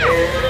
Yeah!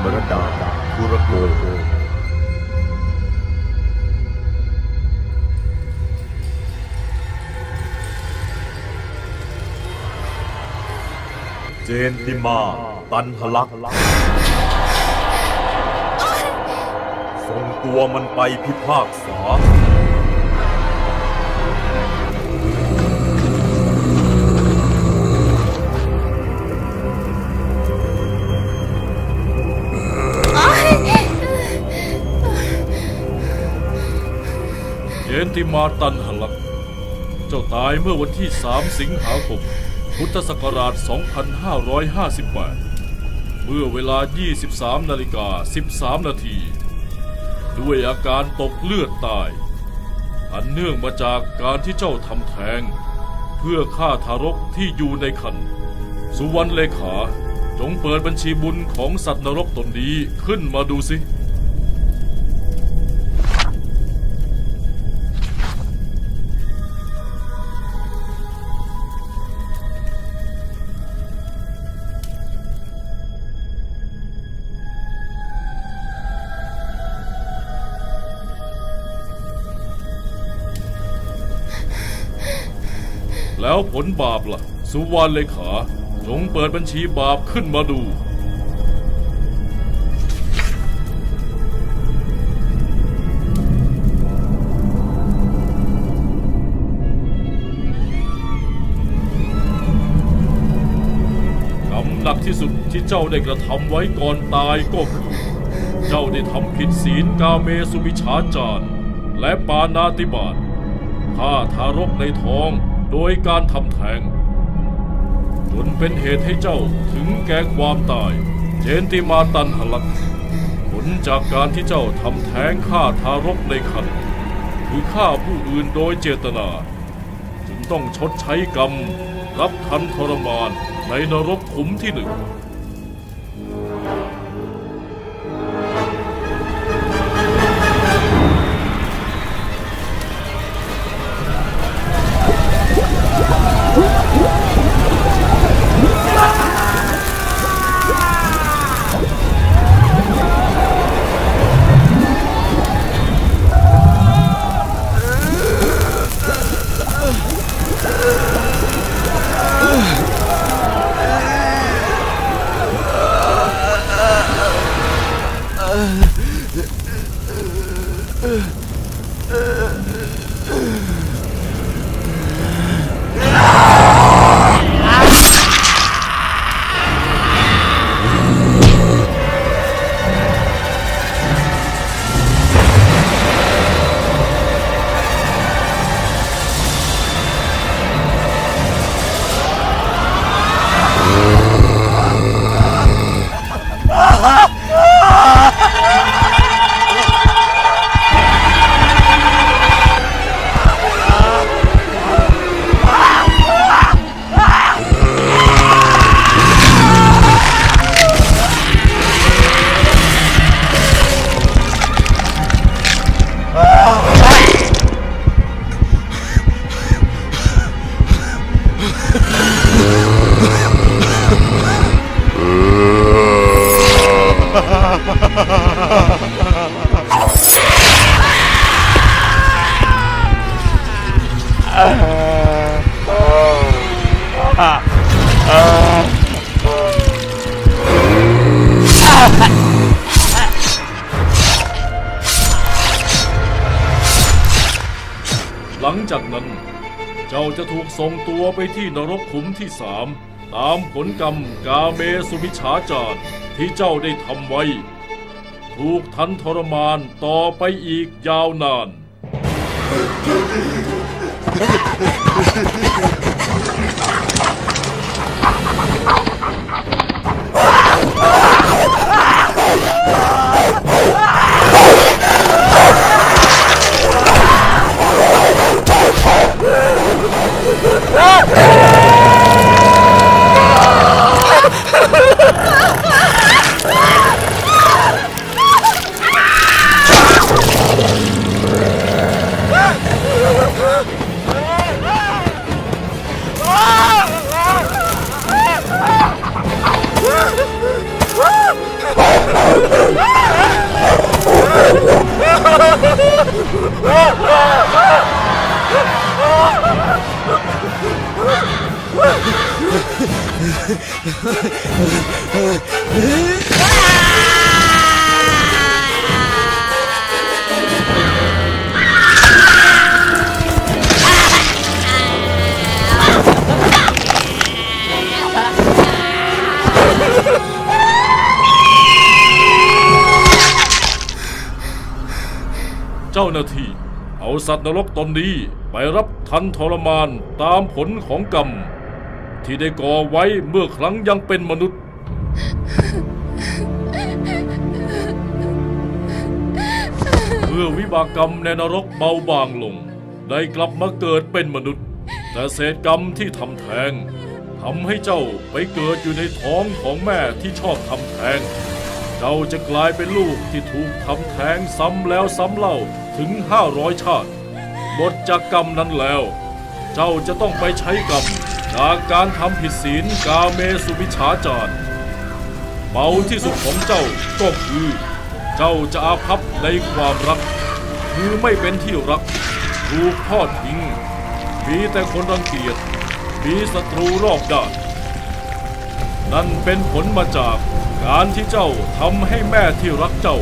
นิมรดาคุระโกโกเจนติมา ตันหลักษ์ส่งตัวมันไปพิพากษา ติมาตันหลัก เจ้าตายเมื่อวันที่ 3 สิงหาคม พุทธศักราช 2558 เมื่อเวลา 23 นาฬิกา 13 นาที ด้วยอาการตกเลือดตาย อันเนื่องมาจากการที่เจ้าทำแท้ง เพื่อฆ่าทารกที่อยู่ในครรภ์สุวรรณเลขา จงเปิดบัญชีบุญของสัตว์นรกตนนี้ขึ้นมาดูสิ แล้วผลบาปล่ะ สุวรรณเลขา จงเปิดบัญชีบาปขึ้นมาดูกรรมหนักที่สุดที่เจ้าได้กระทำไว้ก่อนตายก็คือ เจ้าได้ทำผิดศีลกาเมสุมิชาจารและปานาติบาตฆ่าทารกในท้อง โดยการทำแท้งจนเป็นเหตุให้เจ้าถึงแก่ความตาย เจนติมาตันหลักผลจากการที่เจ้าทำแท้งฆ่าทารกในครรภ์คือฆ่าผู้อื่นโดยเจตนา จึงต้องชดใช้กรรม รับทันทรมานในนรกขุมที่หนึ่ง Ah! Ah! หลังจากนั้น เจ้าจะถูกส่งตัวไปที่นรกขุมที่สามตามผลกรรมกาเมสุมิฉาจารที่เจ้าได้ทำไว้ ถูกทันทรมานต่อไปอีกยาวนาน เจ้าหน้าที่ เอาสัตว์นรกตนนี้ไปรับทันทรมานตามผลของกรรม ที่ได้ก่อไว้เมื่อครั้งยังเป็นมนุษย์ เมื่อวิบากกรรมในนรกเบาบางลง ได้กลับมาเกิดเป็นมนุษย์ แต่เศษกรรมที่ทำแท้งทำให้เจ้าไปเกิดอยู่ในท้องของแม่ที่ชอบทำแท้ง เจ้าจะกลายเป็นลูกที่ถูกทำแท้งซ้ำแล้วซ้ำเล่าถึงห้าร้อยชาติหมดจากกรรมนั้นแล้ว เจ้าจะต้องไปใช้กรรมจากการทำผิดศีลกาเมสุมิฉาจารเบาที่สุดของเจ้าก็คือ เจ้าจะอาภัพในความรัก คือไม่เป็นที่รักถูกทอดทิ้ง มีแต่คนรังเกียจมีศัตรูรอบด้าน นั่นเป็นผลมาจาก การที่เจ้าทำให้แม่ที่รักเจ้า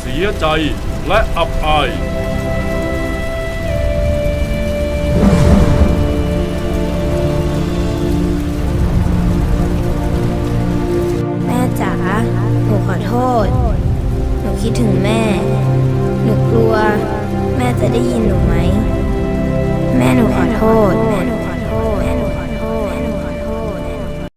เสียใจและอับอาย แม่จ๋า หนูขอโทษ หนูคิดถึงแม่ หนูกลัว แม่จะได้ยินหนูไหม